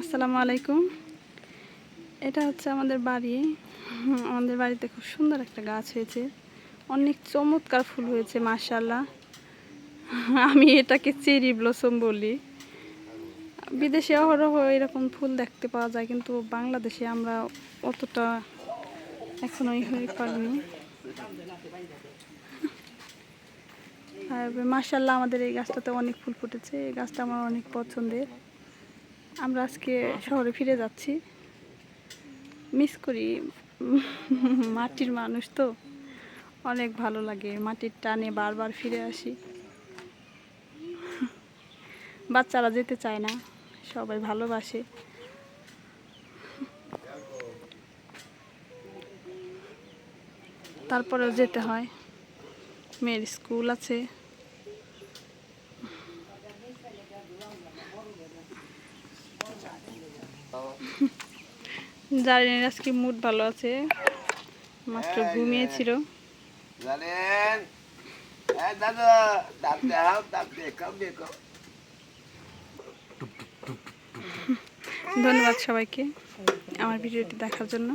আসসালামু আলাইকুম। এটা হচ্ছে আমাদের বাড়ি। আমাদের বাড়িতে খুব সুন্দর একটা গাছ হয়েছে। অনেক চমৎকার ফুল হয়েছে মাশাল্লাহ আমি এটাকে চেরি ব্লসম বলি। বিদেশে অহরহ এরকম ফুল দেখতে পাওয়া যায়, কিন্তু বাংলাদেশে আমরা অতটা এখনও হয়ে পারিনি। আর মাশাল্লাহ আমাদের এই গাছটাতে অনেক ফুল ফুটেছে। এই গাছটা আমার অনেক পছন্দের। আমরা আজকে শহরে ফিরে যাচ্ছি। মিস করি, মাটির মানুষ তো। অনেক ভালো লাগে, মাটির টানে বারবার ফিরে আসি। বাচ্চারা যেতে চায় না, সবাই ভালোবাসে। তারপরেও যেতে হয়। মেয়ের স্কুল আছে। জারিনের আজকে মুড ভালো আছে। মাত্র ঘুমিয়েছিল। জানেন দাদা ডাব দাও ডাব দে কাম ধন্যবাদ সবাইকে আমার ভিডিওটি দেখার জন্য।